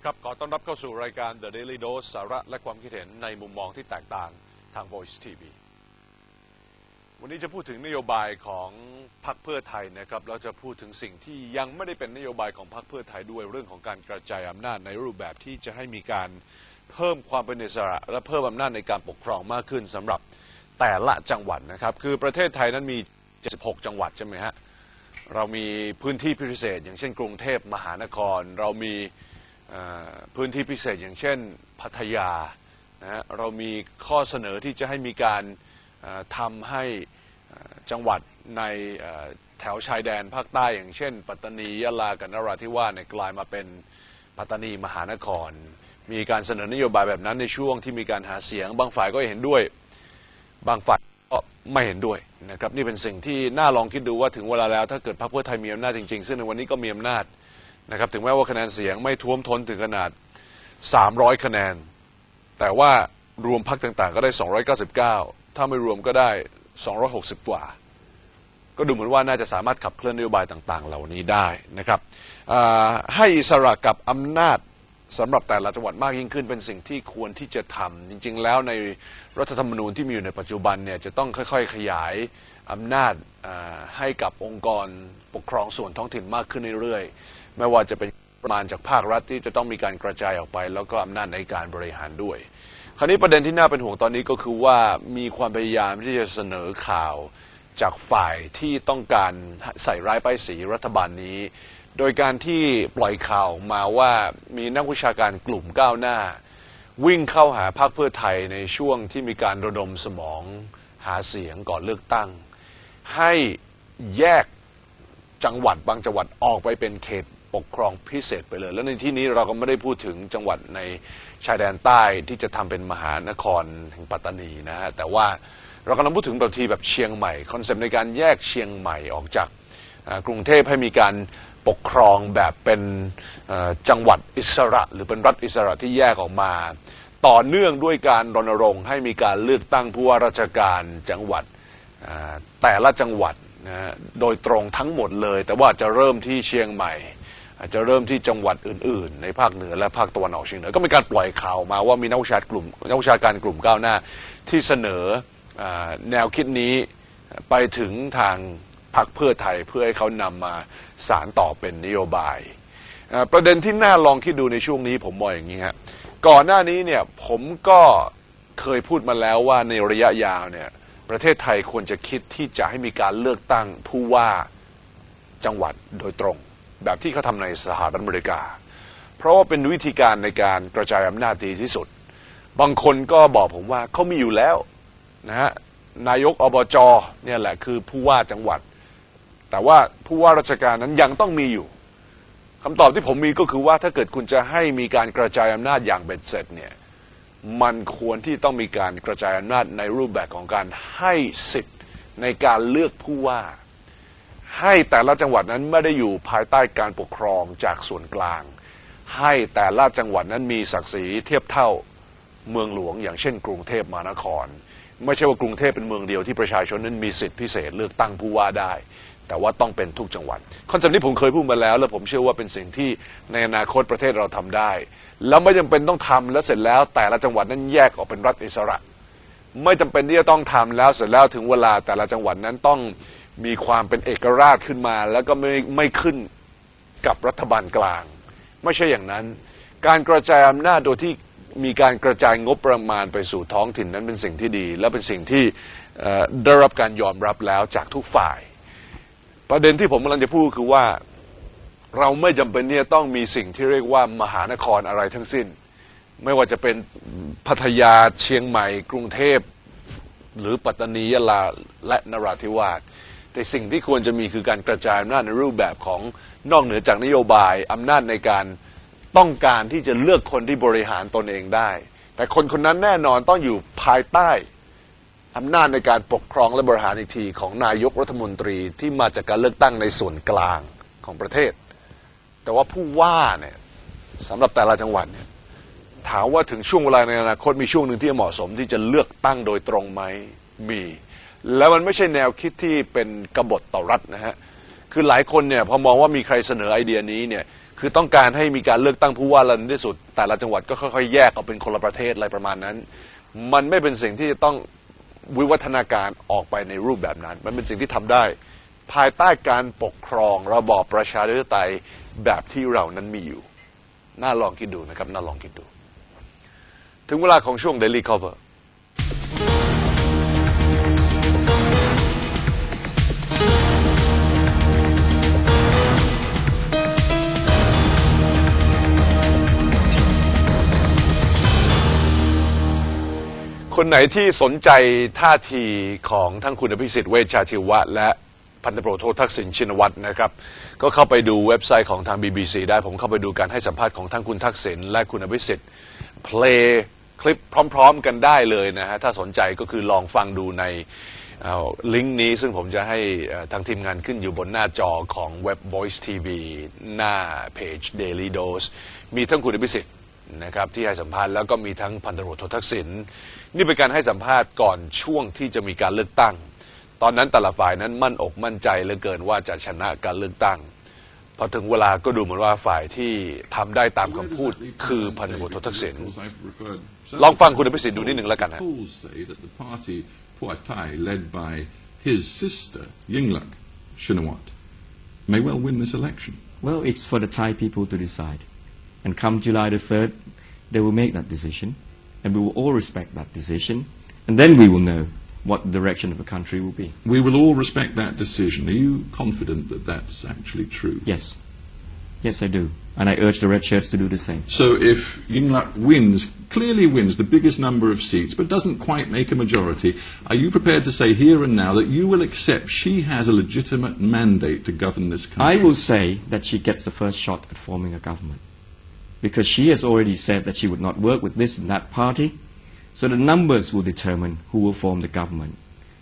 ดีครับ ขอต้อนรับเข้าสู่รายการ The Daily Dose สาระและความคิดเห็นในมุมมองที่แตกต่างทาง Voice TV วันนี้จะพูดถึงนโยบายของพรรคเพื่อไทยนะครับเราจะพูดถึงสิ่งที่ยังไม่ได้เป็นนโยบายของพรรคเพื่อไทยด้วยเรื่องของการกระจายอำนาจในรูปแบบที่จะให้มีการเพิ่มความเป็นอิสระ และเพิ่มอำนาจในการปกครองมากขึ้นสำหรับแต่ละจังหวัดนะครับ คือประเทศไทยนั้นมี 76 จังหวัดใช่ไหมฮะเรามีพื้นที่พิเศษ อย่างเช่นกรุงเทพมหานคร เรามี พื้นที่พิเศษอย่างเช่นพัทยานะเรามีข้อเสนอที่จะให้มีการทำให้จังหวัดในแถวชายแดนภาคใต้อย่างเช่น ปัตตานียะลากับนราธิวาสเนี่ยกลายมาเป็นปัตตานีมหานคร มีการเสนอนโยบายแบบนั้นในช่วงที่มีการหาเสียง บางฝ่ายก็เห็นด้วย บางฝ่ายก็ไม่เห็นด้วยนะครับนี่เป็นสิ่งที่น่าลองคิดดูว่าถึงเวลาแล้วถ้าเกิดพรรคเพื่อไทยมีอำนาจจริงๆ ซึ่งในวันนี้ก็มีอำนาจ นะครับถึงแม้ว่าคะแนนเสียงไม่ท่วมท้นถึงขนาด 300 คะแนน แต่ว่ารวมพรรคต่างๆ ก็ได้ 299 ถ้าไม่รวมก็ได้ 260 กว่า ก็ดูเหมือนว่าน่าจะสามารถขับเคลื่อนนโยบายต่างๆ เหล่านี้ได้นะครับให้อิสระกับอำนาจสำหรับแต่ละจังหวัดมากยิ่งขึ้นเป็นสิ่งที่ควรที่จะทำจริง ๆ แล้วในรัฐธรรมนูญที่มีอยู่ในปัจจุบันเนี่ยจะต้องค่อย ๆ ขยายอำนาจให้กับองค์กรปกครองส่วนท้องถิ่นมากขึ้นเรื่อยๆ ไม่ว่าจะเป็นประมาณจากภาครัฐที่จะต้องมีการกระจายออกไป แล้วก็อำนาจในการบริหารด้วย คราวนี้ประเด็นที่น่าเป็นห่วงตอนนี้ก็คือว่ามีความพยายามที่จะเสนอข่าวจากฝ่ายที่ต้องการใส่ร้ายป้ายสีรัฐบาลนี้ โดยการที่ปล่อยข่าวมาว่ามีนักวิชาการกลุ่มก้าวหน้า วิ่งเข้าหาพรรคเพื่อไทยในช่วงที่มีการระดมสมองหาเสียงก่อนเลือกตั้ง ให้แยกจังหวัดบางจังหวัดออกไปเป็นเขต ปกครองพิเศษไปเลย แล้วในที่นี้เราก็ไม่ได้พูดถึงจังหวัดในชายแดนใต้ที่จะทำเป็นมหานครแห่งปัตตานีนะฮะแต่ว่าเรากำลังพูดถึงบางทีแบบเชียงใหม่คอนเซปต์ในการแยกเชียงใหม่ออกจากกรุงเทพให้มีการปกครองแบบเป็นจังหวัดอิสระ หรือเป็นรัฐอิสระที่แยกออกมา ต่อเนื่องด้วยการรณรงค์ให้มีการเลือกตั้งผู้ว่าราชการจังหวัดแต่ละจังหวัดนะฮะโดยตรงทั้งหมดเลย แต่ว่าจะเริ่มที่เชียงใหม่ อาจจะเริ่มที่จังหวัดอื่น ๆ ในภาคเหนือและภาคตะวันออกเฉียงเหนือก็มีการปล่อยข่าวมาว่ามีนักวิชาการกลุ่มนักวิชาการกลุ่มก้าวหน้าที่เสนออแนวคิดนี้ไปถึงทางพรรคเพื่อไทยเพื่อให้เขานำมาสารต่อเป็นนโยบาย ประเด็นที่น่าลองคิดดูในช่วงนี้ผมมองอย่างนี้ฮะก่อนหน้านี้เนี่ยผมก็เคยพูดมาแล้วว่าในระยะยาวเนี่ยประเทศไทยควรจะคิดที่จะให้มีการเลือกตั้งผู้ว่าจังหวัดโดยตรง แบบที่เขาทำในสหรัฐอเมริกา เพราะว่าเป็นวิธีการในการกระจายอำนาจดีที่สุด บางคนก็บอกผมว่าเขามีอยู่แล้วนะฮะนายกอบจเนี่ยแหละคือผู้ว่าจังหวัด แต่ว่าผู้ว่าราชการนั้นยังต้องมีอยู่คำตอบที่ผมมีก็คือว่าถ้าเกิดคุณจะให้มีการกระจายอำนาจอย่างเบ็ดเสร็จเนี่ยมันควรที่ต้องมีการกระจายอำนาจในรูปแบบของการให้สิทธิ์ในการเลือกผู้ว่า ให้แต่ละจังหวัดนั้นไม่ได้อยู่ภายใต้การปกครองจากส่วนกลาง ให้แต่ละจังหวัดนั้นมีศักดิ์ศรีเทียบเท่าเมืองหลวง อย่างเช่น กรุงเทพมหานคร ไม่ใช่ว่ากรุงเทพเป็นเมืองเดียวที่ประชาชนนั้นมีสิทธิพิเศษเลือกตั้งผู้ว่าได้ แต่ว่าต้องเป็นทุกจังหวัดคอนเซ็ปต์นี้ผมเคยพูดมาแล้ว และผมเชื่อว่าเป็นสิ่งที่ในอนาคตประเทศเราทำได้ แล้วไม่จำเป็นต้องทำแล้วเสร็จแล้ว แต่ละจังหวัดนั้นแยกออกเป็นรัฐอิสระ ไม่จำเป็นที่จะต้องทำแล้วเสร็จแล้วถึงเวลาแต่ละจังหวัดนั้นต้อง มีความเป็นเอกราชขึ้นมา แล้วก็ไม่ไม่ขึ้นกับรัฐบาลกลาง ไม่ใช่อย่างนั้น การกระจายอำนาจโดยที่มีการกระจายงบประมาณไปสู่ท้องถิ่นนั้นเป็นสิ่งที่ดี และเป็นสิ่งที่ได้รับการยอมรับแล้วจากทุกฝ่าย ประเด็นที่ผมกำลังจะพูดคือว่าเราไม่จำเป็นที่จะต้องมีสิ่งที่เรียกว่ามหานครอะไรทั้งสิ้น ไม่ว่าจะเป็นพัทยาเชียงใหม่ กรุงเทพ หรือปัตตานียะลาและนราธิวาส แต่สิ่งที่ควรจะมีคือการกระจายอำนาจในรูปแบบของนอกเหนือจากนโยบายอำนาจในการต้องการที่จะเลือกคนที่บริหารตนเองได้ แต่คนคนนั้นแน่นอนต้องอยู่ภายใต้อำนาจในการปกครองและบริหารอีกทีของนายกรัฐมนตรีที่มาจากการเลือกตั้งในส่วนกลางของประเทศ แต่ว่าผู้ว่าเนี่ยสำหรับแต่ละจังหวัดเนี่ยถามว่าถึงช่วงเวลาในอนาคตมีช่วงหนึ่งที่เหมาะสมที่จะเลือกตั้งโดยตรงไหมมี แล้วมันไม่ใช่แนวคิดที่เป็นกบฏต่อรัฐนะฮะคือหลายคนเนี่ยพอมองว่ามีใครเสนอไอเดียนี้เนี่ยคือต้องการให้มีการเลือกตั้งผู้ว่าระดับที่สุด แต่ละจังหวัดก็ค่อยๆแยกออกเป็นคนละประเทศอะไรประมาณนั้น มันไม่เป็นสิ่งที่จะต้องวิวัฒนาการออกไปในรูปแบบนั้น มันเป็นสิ่งที่ทำได้ ภายใต้การปกครองระบอบประชาธิปไตยแบบที่เรานั้นมีอยู่ น่าลองคิดดูนะครับ น่าลองคิดดู ถึงเวลาของช่วง Daily Cover คนไหนที่สนใจท่าทีของทั้งคุณอภิสิทธิ์เวชชาชีวะ และพันตำรวจโททักษิณชินวัตรนะครับ ก็เข้าไปดูเว็บไซต์ของทาง BBC ได้ผมเข้าไปดูการให้สัมภาษณ์ของทั้งคุณทักษิณและคุณอภิสิทธิ์เพลงคลิปพร้อม ๆ กันได้เลยนะฮะถ้าสนใจก็คือลองฟังดูในลิงก์นี้ซึ่งผมจะให้ทางทีมงานขึ้นอยู่บนหน้าจอของเว็บ Voice TV หน้าเพจ Daily Dose มีทั้งคุณอภิสิทธิ์นะครับที่ให้สัมภาษณ์แล้วก็มีทั้งพันตำรวจโททักษิณ นี่เป็นการให้สัมภาษณ์ก่อนช่วงที่จะมีการเลือกตั้ง ตอนนั้นแต่ละฝ่ายนั้นมั่นอกมั่นใจเหลือเกินว่าจะชนะการเลือกตั้งพอถึงเวลาก็ดูเหมือนว่าฝ่ายที่ทำได้ตามคำพูดคือพันตำรวจโททักษิณลองฟังคุณอภิสิทธิ์ดูนิดหนึ่งแล้วกันฮะ Polls say that the party Pheu Thai, led by his sister Yingluck Shinawat, may well win this election. Well, it's for the Thai people to decide. And come July the 3rd, they will make that decision. And we will all respect that decision. And then we will know what the direction of the country will be. We will all respect that decision. Are you confident that that's actually true? Yes. Yes, I do. And I urge the red shirts to do the same. So if Yingluck wins, clearly wins the biggest number of seats, but doesn't quite make a majority, are you prepared to say here and now that you will accept she has a legitimate mandate to govern this country? I will say that she gets the first shot at forming a government. Because she has already said that she would not work with this and that party. So the numbers will determine who will form the government.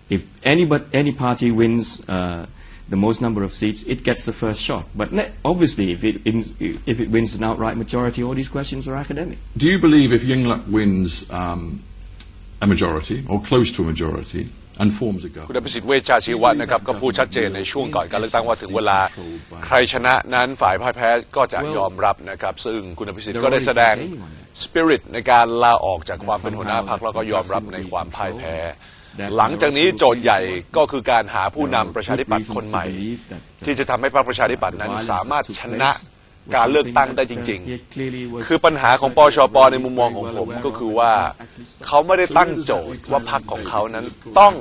If any, but any party wins uh, the most number of seats, it gets the first shot. But obviously, if it, if it wins an outright majority, all these questions are academic. Do you believe if Yingluck wins um, a majority, or close to a majority, and forms a คุณ government, อภิสิทธิ์เวชชาชีวะนะครับก็พูดชัดเจนในช่วงก่อนการเลือกตั้งว่าถึงเวลาใครชนะนั้นฝ่ายพ่ายแพ้ก็จะยอมรับนะครับ ซึ่งคุณอภิสิทธิ์ก็ได้แสดงสปิริตในการลาออกจากความเป็นหัวหน้าพรรคแล้วก็ยอมรับในความพ่ายแพ้ หลังจากนี้โจทย์ใหญ่ก็คือการหาผู้นำประชาธิปัตย์คนใหม่ ที่จะทำให้พรรคประชาธิปัตย์นั้นสามารถชนะ การเลือกตั้งได้จริง ๆ คือปัญหาของปชปในมุมมองของผมก็คือว่าเขาไม่ได้ตั้งโจทย์ว่าพรรคของเขานั้นต้อง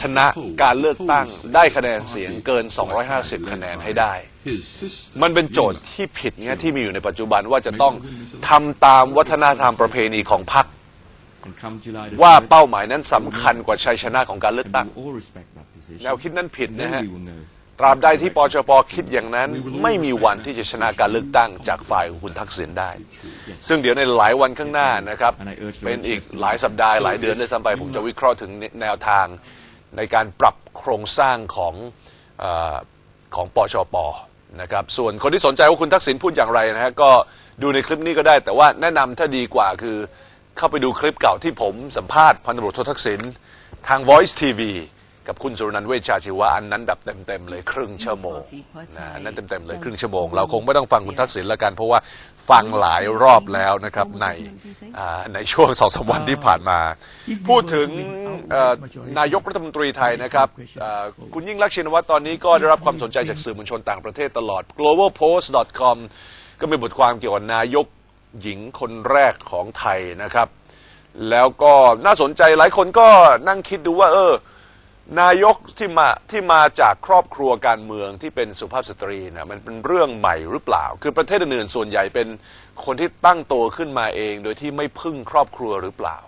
ชนะการเลือกตั้งได้คะแนนเสียงเกิน 250 คะแนนให้ได้ his sister มันเป็นโจทย์ที่ผิดเนี่ยที่มีอยู่ในปัจจุบันว่าจะต้องทำตามวัฒนธรรมประเพณีของพรรค And come July the ว่า 3rd, เป้าหมายนั้นสำคัญกว่าชัยชนะของการเลือก and ตั้ง we will all respect that decision. แนวคิดนั้นผิด And นะ then ฮะ we will know. ตราบใดที่ปชปคิดอย่างนั้น ไม่มีวันที่จะชนะการเลือกตั้งจากฝ่ายของคุณทักษิณได้ ซึ่งเดี๋ยวในหลายวันข้างหน้านะครับ เป็นอีกหลายสัปดาห์หลายเดือนด้วยซ้ำไปผมจะวิเคราะห์ถึงแนวทางในการปรับโครงสร้างของเออของปชปนะครับส่วนคนที่สนใจว่าคุณทักษิณพูดอย่างไรนะฮะก็ดูในคลิปนี้ก็ได้ แต่ว่าแนะนำถ้าดีกว่าคือเข้าไปดูคลิปเก่าที่ผมสัมภาษณ์พันตำรวจโททักษิณทาง Voice TV กับคุณสุรนันท์เวชชาชีวะอันนั้นแบบเต็มๆเลยครึ่งชั่วโมงนะอันนั้นเต็มๆเลยครึ่งชั่วโมง เราคงไม่ต้องฟังคุณทักษิณละกันเพราะว่าฟังหลายรอบแล้วนะครับในอ่าในช่วงสองสามวันที่ผ่านมา พูดถึงเอ่อนายกรัฐมนตรีไทยนะครับเอ่อคุณยิ่งลักษณ์ชินวัตรตอนนี้ก็ได้รับความสนใจจากสื่อมวลชนต่างประเทศตลอด globalpost.com ก็มีบทความเกี่ยวกับนายกหญิงคนแรกของไทยนะครับ แล้วก็น่าสนใจหลายคนก็นั่งคิดดูว่า เออ นายกที่มาที่มาจากครอบครัวการเมืองที่เป็นสุภาพสตรีนะมันเป็นเรื่องใหม่หรือเปล่า คือประเทศอื่นส่วนใหญ่เป็นคนที่ตั้งตัวขึ้นมาเอง โดยที่ไม่พึ่งครอบครัวหรือเปล่า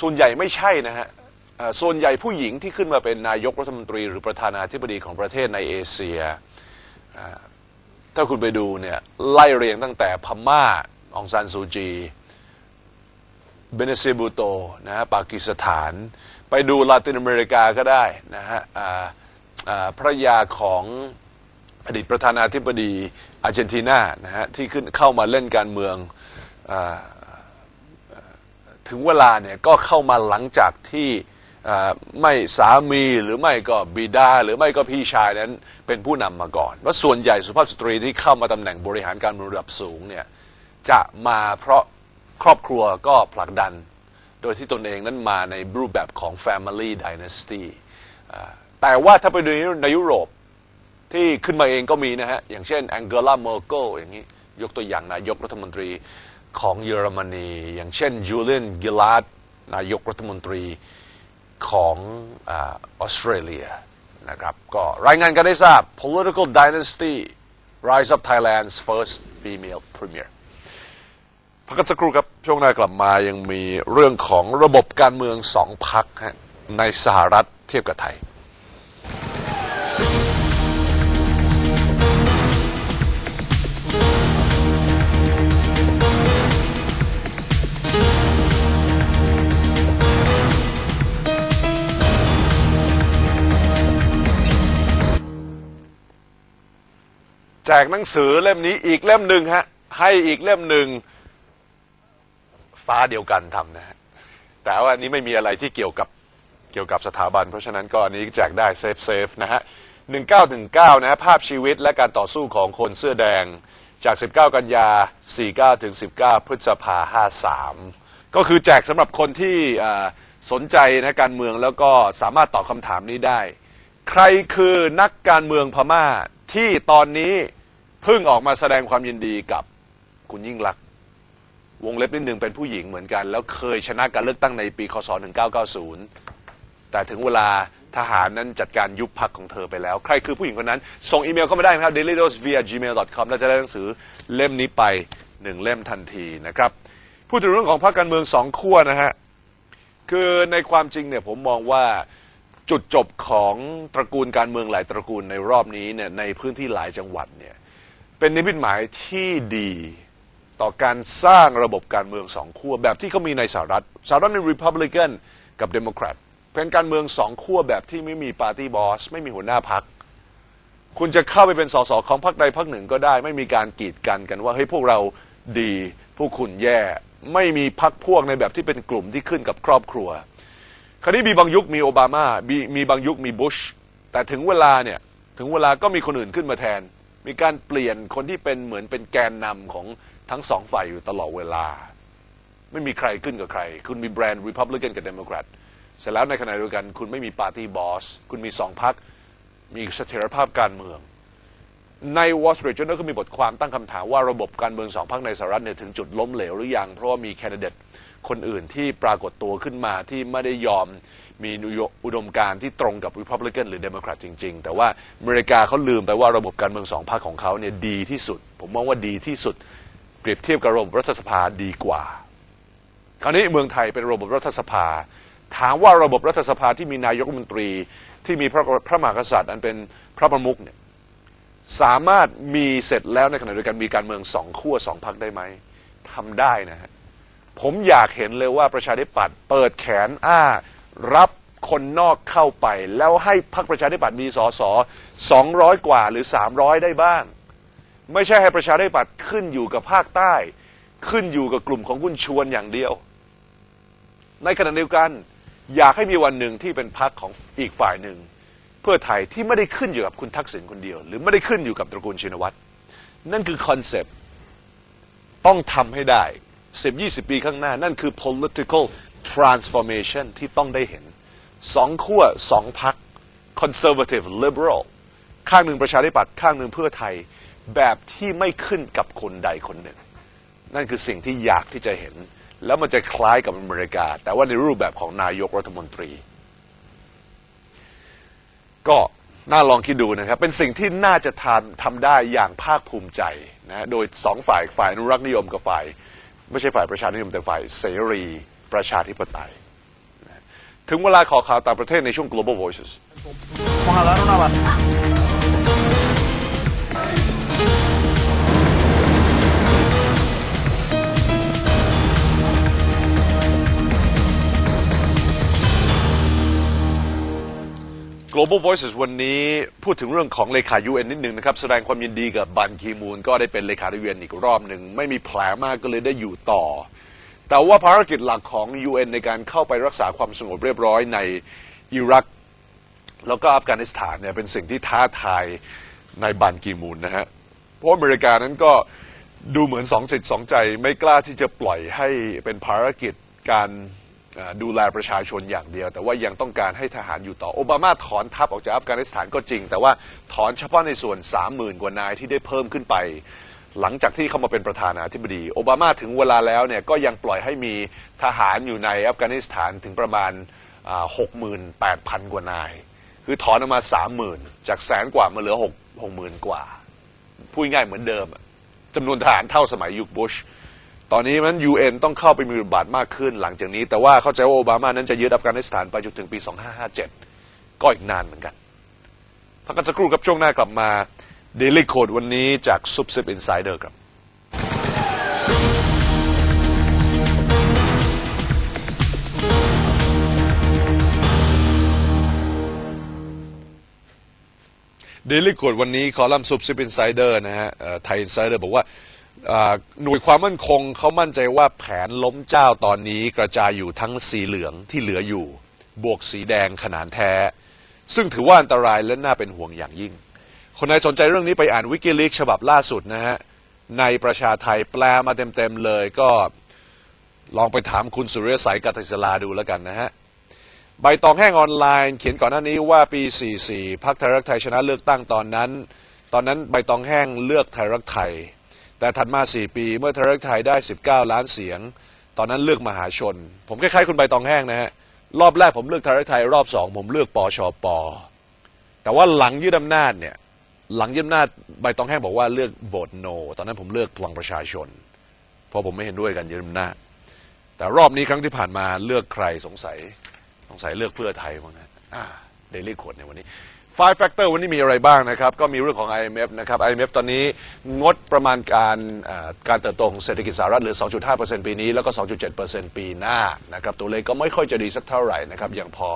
ส่วนใหญ่ไม่ใช่นะฮะส่วนใหญ่ผู้หญิงที่ขึ้นมาเป็นนายกรัฐมนตรี หรือประธานาธิบดีของประเทศในเอเชีย ถ้าคุณไปดูเนี่ยไล่เรียงตั้งแต่พม่าองซานซูจีเบเนซิบูโตนะฮะปากีสถาน ไปดูลาตินอเมริกาก็ได้นะฮะพระยาของอดีตประธานาธิบดีอาร์เจนตินานะฮะที่ขึ้นเข้ามาเล่นการเมืองอถึงเวลาเนี่ยก็เข้ามาหลังจากที่ไม่สามีหรือไม่ก็บิดา หรือไม่ก็พี่ชายนั้นเป็นผู้นำมาก่อนว่าส่วนใหญ่สุภาพสตรีที่เข้ามาตำแหน่งบริหารการเมืองระดับสูงเนี่ยจะมาเพราะครอบครัวก็ผลักดัน โดยที่ตนเองนั้นมาในรูปแบบของ Family Dynasty แต่ว่าถ้าไปดูในยุโรปที่ขึ้นมาเองก็มีนะฮะ อย่างเช่นแองเกลาเมอร์เกลอย่างนี้ ยกตัวอย่างนายกรัฐมนตรีของเยอรมนี อย่างเช่นจูเลียนกิลาดนายกรัฐมนตรีของออสเตรเลียนะครับ ก็รายงานกันได้ทราบ political dynasty rise of Thailand's first female premier พักกันสักครู่ครับ ช่วงหน้ากลับมายังมีเรื่องของระบบการเมืองสองพักในสหรัฐเทียบกับไทย แจกหนังสือเล่มนี้อีกเล่มหนึ่งฮะให้อีกเล่มหนึ่ง ฟ้าเดียวกันทำนะฮะแต่ว่าอันนี้ไม่มีอะไรที่เกี่ยวกับเกี่ยวกับสถาบัน เพราะฉะนั้นก็อันนี้แจกได้เซฟเซฟนะฮะ1919นะฮะภาพชีวิตและการต่อสู้ของคนเสื้อแดงจาก 19 กันยา 49 ถึง 19 พฤษภา 53 ก็คือแจกสำหรับคนที่สนใจนะการเมืองแล้วก็สามารถตอบคำถามนี้ได้ ใครคือนักการเมืองพม่าที่ตอนนี้เพิ่งออกมาแสดงความยินดีกับคุณยิ่งลักษณ์ วงเล็บนิดหนึ่งเป็นผู้หญิงเหมือนกัน แล้วเคยชนะการเลือกตั้งในปีคศ 1990 แต่ถึงเวลาทหารนั้นจัดการยุบพักของเธอไปแล้ว ใครคือผู้หญิงคนนั้น ส่งอีเมลเข้ามาได้นะครับ dailydose via gmail com แล้วจะได้หนังสือเล่มนี้ไปหนึ่งเล่มทันทีนะครับพูดถึงเรื่องของพรรคการเมืองสองขั้วนะฮะคือในความจริงเนี่ยผมมองว่าจุดจบของตระกูลการเมืองหลายตระกูลในรอบนี้เนี่ยในพื้นที่หลายจังหวัดเนี่ยเป็นนิมิตหมายที่ดี ต่อการสร้างระบบการเมืองสองขั้วแบบที่เขามีในสหรัฐสหรัฐมี Republican กับ Democrat เป็นการเมืองสองขั้วแบบที่ไม่มีปาร์ตี้บอสไม่มีหัวหน้าพัก คุณจะเข้าไปเป็นสสของพรรคใดพรรคหนึ่งก็ได้ ไม่มีการกีดกันกันว่าเฮ้ยพวกเราดีพวกคุณแย่ ไม่มีพรรคพวกในแบบที่เป็นกลุ่มที่ขึ้นกับครอบครัว คราวนี้มีบางยุคมีโอบามามีมีบางยุคมีบุชแต่ถึงเวลาเนี่ยถึงเวลาก็มีคนอื่นขึ้นมาแทน มีการเปลี่ยนคนที่เป็นเหมือนเป็นแกนนำของทั้งสองฝ่ายอยู่ตลอดเวลา ไม่มีใครขึ้นกับใคร คุณมีแบรนด์ Republican กับ Democrat เสร็จแล้วในขณะเดียวกัน คุณไม่มีปาร์ตี้บอสคุณมีสองพรรคมีเสถียรภาพการเมือง ใน Wall Street Journal ก็มีบทความตั้งคำถามว่าระบบการเมืองสองพรรคในสหรัฐเนี่ยถึงจุดล้มเหลวหรือยัง เพราะว่ามีแคนดิเดต คนอื่นที่ปรากฏตัวขึ้นมาที่ไม่ได้ยอมมีอุดมการที่ตรงกับ Republican หรือ Democrat จริง ๆ แต่ว่าอเมริกาเขาลืมไปว่าระบบการเมืองสองพรรคของเขาเนี่ยดีที่สุด ผมมองว่าดีที่สุด เปรียบเทียบกับระบบรัฐสภาดีกว่า คราวนี้เมืองไทยเป็นระบบรัฐสภา ถามว่าระบบรัฐสภาที่มีนายกรัฐมนตรี ที่มีพระพระมหากษัตริย์ อันเป็นพระประมุขเนี่ยสามารถมีเสร็จแล้วในขณะเดียวกันมีการเมืองสองขั้วสองพรรคได้ไหมทำได้นะฮะ ผมอยากเห็นเลยว่าประชาธิปัตย์เปิดแขนอ้า รับคนนอกเข้าไป แล้วให้พรรคประชาธิปัตย์มีสสสองร้อยกว่าหรือสามร้อยได้บ้าง ไม่ใช่ให้ประชาธิปัตย์ขึ้นอยู่กับภาคใต้ ขึ้นอยู่กับกลุ่มของคุณชวนอย่างเดียว ในขณะเดียวกัน อยากให้มีวันหนึ่งที่เป็นพรรคของอีกฝ่ายหนึ่ง เพื่อไทยที่ไม่ได้ขึ้นอยู่กับคุณทักษิณคนเดียว หรือไม่ได้ขึ้นอยู่กับตระกูลชินวัตรนั่นคือคอนเซปต์ต้องทำให้ได้ 10-20 ปีข้างหน้า นั่นคือ political transformation ที่ต้องได้เห็นสองขั้วสองพรรค conservative liberal ข้างหนึ่งประชาธิปัตย์ข้างหนึ่งเพื่อไทย แบบที่ไม่ขึ้นกับคนใดคนหนึ่ง นั่นคือสิ่งที่อยากที่จะเห็น แล้วมันจะคล้ายกับอเมริกา แต่ว่าในรูปแบบของนายกรัฐมนตรี ก็น่าลองคิดดูนะครับ เป็นสิ่งที่น่าจะทำทำได้อย่างภาคภูมิใจนะโดยสองฝ่ายฝ่ายอนุรักษ์นิยมกับฝ่าย ไม่ใช่ฝ่ายประชานิยมแต่ฝ่ายเสรีประชาธิปไตย ถึงเวลาขอข่าวต่างประเทศในช่วง global voices global voices วันนี้พูดถึงเรื่องของเลขา UN นิดหนึ่งนะครับ แสดงความยินดีกับบันคีมูนก็ได้เป็นเลขา UN อีกรอบหนึ่ง ไม่มีแผลมากก็เลยได้อยู่ต่อ แต่ว่าภารกิจหลักของ UN ในการเข้าไปรักษาความสงบเรียบร้อยในอิรัก แล้วก็อัฟกานิสถานเนี่ยเป็นสิ่งที่ท้าทายในบันกีมูลนะฮะเพราะอเมริกานั้นก็ดูเหมือนสองจิตสองใจไม่กล้าที่จะปล่อยให้เป็นภารกิจการ ดูแลประชาชนอย่างเดียว แต่ว่ายังต้องการให้ทหารอยู่ต่อ โอบามาถอนทัพออกจากอัฟกานิสถานก็จริง แต่ว่าถอนเฉพาะในส่วน 30,000 กว่านายที่ได้เพิ่มขึ้นไป หลังจากที่เข้ามาเป็นประธานาธิบดี โอบามาถึงเวลาแล้วเนี่ยก็ยังปล่อยให้มีทหารอยู่ในอัฟกานิสถานถึงประมาณหกหมื่นแปดพันกว่านาย คือถอนออกมาสามหมื่นจากแสนกว่ามาเหลือหกหกหมื่นกว่าพูดง่ายเหมือนเดิมจำนวนทหารเท่าสมัยยุคบุช ตอนนี้มัน UN ต้องเข้าไปมีบทบาทมากขึ้นหลังจากนี้ แต่ว่าเข้าใจว่าโอบามานั้นจะยึดอัฟกานิสถานไปจนถึงปี 2557 ก็อีกนานเหมือนกันพักกันสักครู่ครับช่วงหน้ากลับมา Daily Code วันนี้จาก s u b s i p Insider ครับ Daily Code วันนี้คอลัมน์ s u b s i p Insider นะฮะไทย Insider บอกว่า หน่วยความมั่นคงเขามั่นใจว่าแผนล้มเจ้าตอนนี้กระจายอยู่ทั้งสีเหลืองที่เหลืออยู่ บวกสีแดงขนานแท้ ซึ่งถือว่าอันตรายและน่าเป็นห่วงอย่างยิ่ง คนไหนสนใจเรื่องนี้ไปอ่านวิกิลีกฉบับล่าสุดนะฮะ ในประชาไทยแปลมาเต็มๆเลยก็ลองไปถามคุณสุริยสัยกัตติลาดูแล้วกันนะฮะ ใบตองแห้งออนไลน์ เขียนก่อนหน้านี้ว่าปี 44พรรคไทยรักไทยชนะเลือกตั้งตอนนั้น ตอนนั้นใบตองแห้งเลือกไทยรักไทย แต่ถัดมา 4 ปีเมื่อไทยรักไทยได้ 19 ล้านเสียง ตอนนั้นเลือกมหาชน ผมคล้ายๆคุณใบตองแห้งนะฮะ รอบแรกผมเลือกไทยรักไทย รอบสองผมเลือกปชปแต่ว่าหลังยึดอำนาจเนี่ย หลังยึดอำนาจใบตองแห้งบอกว่าเลือกโหวตโน ตอนนั้นผมเลือกพลังประชาชน เพราะผมไม่เห็นด้วยกันยึดอำนาจ แต่รอบนี้ครั้งที่ผ่านมาเลือกใครสงสัย สงสัยเลือกเพื่อไทยมั้งนะเดลี่ขดในวันนี้ Five Factor วันนี้มีอะไรบ้างนะครับ ก็มีเรื่องของ IMF นะครับ IMF ตอนนี้งดประมาณการการเติบโตของเศรษฐกิจสหรัฐเหลือ 2.5%ปีนี้ แล้วก็ 2.7%ปีหน้านะครับ ตัวเลขก็ไม่ค่อยจะดีสักเท่าไหร่นะครับ ยังพอ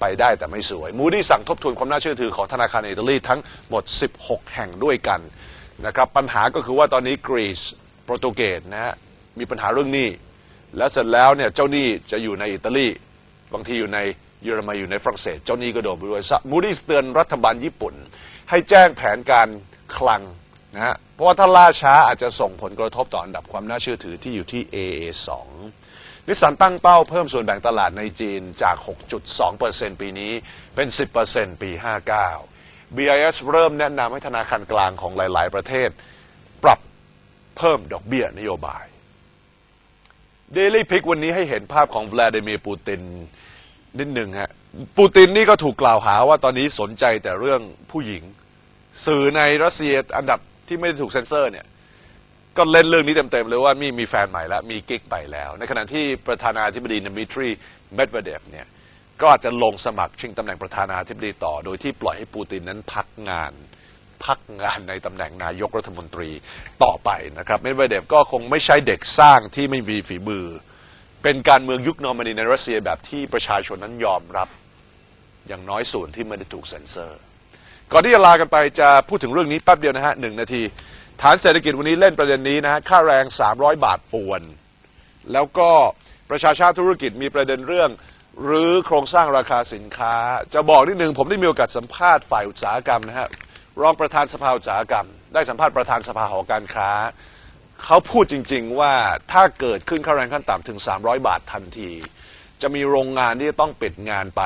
ไปได้แต่ไม่สวย มูดี้สั่งทบทวนความน่าเชื่อถือของธนาคารอิตาลีทั้งหมด 16 แห่งด้วยกันนะครับ ปัญหาก็คือว่าตอนนี้กรีซโปรตุเกสนะฮะมีปัญหาเรื่องหนี้ แล้วเสร็จแล้วเนี่ยเจ้าหนี้จะอยู่ในอิตาลี บางทีอยู่ใน เยอรมันอยู่ในฝรั่งเศส เจ้าหนี้ก็โดนไปด้วยมูดี้เตือนรัฐบาลญี่ปุ่น ให้แจ้งแผนการคลังนะฮะเพราะว่าถ้าล่าช้าอาจจะส่งผลกระทบต่ออันดับความน่าเชื่อถือที่อยู่ที่ AA2 นิสสันตั้งเป้าเพิ่มส่วนแบ่งตลาดในจีนจาก 6.2%ปีนี้เป็น 10%ปี 59 BIS เริ่มแนะนำให้ธนาคารกลางของหลาย ๆ ประเทศ ปรับเพิ่มดอกเบี้ยนโยบาย Daily Pick วันนี้ให้เห็นภาพของวลาดิเมียร์ปูติน นิดหนึ่งฮะปูตินนี่ก็ถูกกล่าวหาว่าตอนนี้สนใจแต่เรื่องผู้หญิง สื่อในรัสเซียอันดับที่ไม่ได้ถูกเซ็นเซอร์เนี่ยก็เล่นเรื่องนี้เต็มๆเลยว่ามีมีแฟนใหม่แล้ว มีกิ๊กไปแล้ว ในขณะที่ประธานาธิบดีดมิทรีเมดเวเดฟเนี่ยก็อาจจะลงสมัครชิงตำแหน่งประธานาธิบดีต่อ โดยที่ปล่อยให้ปูตินนั้นพักงาน พักงานในตำแหน่งนายกรัฐมนตรีต่อไปนะครับเมดเวเดฟก็คงไม่ใช่เด็กสร้างที่ไม่มีฝีมือ เป็นการเมืองยุคนอร์มานีในรัสเซียแบบที่ประชาชนนั้นยอมรับอย่างน้อยส่วนที่ไม่ได้ถูกเซ็นเซอร์ ก่อนที่จะลากันไปจะพูดถึงเรื่องนี้แป๊บเดียวนะฮะหนึ่งนาที ฐานเศรษฐกิจวันนี้เล่นประเด็นนี้นะฮะค่าแรง 300 บาทป่วน แล้วก็ประชาชาติธุรกิจมีประเด็นเรื่องหรือโครงสร้างราคาสินค้า จะบอกนิดหนึ่งผมได้มีโอกาสสัมภาษณ์ฝ่ายอุตสาหกรรมนะฮะรองประธานสภาอุตสาหกรรม ได้สัมภาษณ์ประธานสภาหอการค้า เขาพูดจริง ๆ ว่าถ้าเกิดขึ้นค่าแรงขั้นต่ำถึง 300 บาททันที จะมีโรงงานที่ต้องปิดงานไป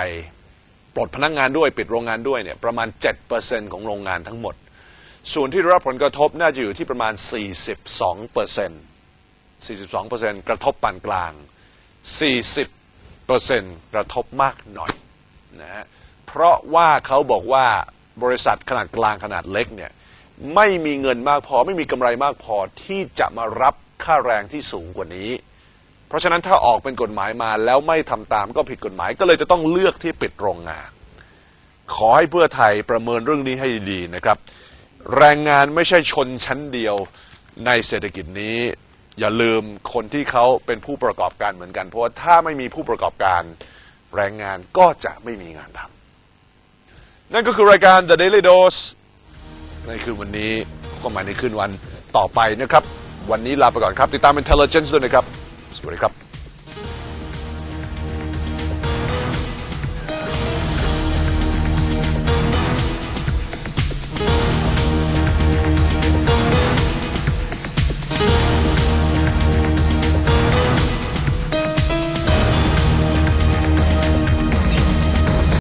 ปลดพนักงานด้วยปิดโรงงานด้วยเนี่ยประมาณ 7%ของโรงงานทั้งหมด ส่วนที่รับผลกระทบน่าจะอยู่ที่ประมาณ 42% 42%กระทบปานกลาง 40%กระทบมากหน่อยนะฮะ เพราะว่าเขาบอกว่าบริษัทขนาดกลางขนาดเล็กเนี่ย ไม่มีเงินมากพอไม่มีกำไรมากพอที่จะมารับค่าแรงที่สูงกว่านี้ เพราะฉะนั้นถ้าออกเป็นกฎหมายมาแล้วไม่ทำตามก็ผิดกฎหมายก็เลยจะต้องเลือกที่ปิดโรงงาน ขอให้เพื่อไทยประเมินเรื่องนี้ให้ดีนะครับ แรงงานไม่ใช่ชนชั้นเดียวในเศรษฐกิจนี้ อย่าลืมคนที่เขาเป็นผู้ประกอบการเหมือนกัน เพราะว่าถ้าไม่มีผู้ประกอบการแรงงานก็จะไม่มีงานทำนั่นก็คือรายการ The Daily Dose ในคืนวันนี้ก็หม่ในคืนวันต่อไปนะครับ วันนี้ลาไปก่อนครับ ติดตาม Intelligence ด้วยนะครับ สวัสดีครับ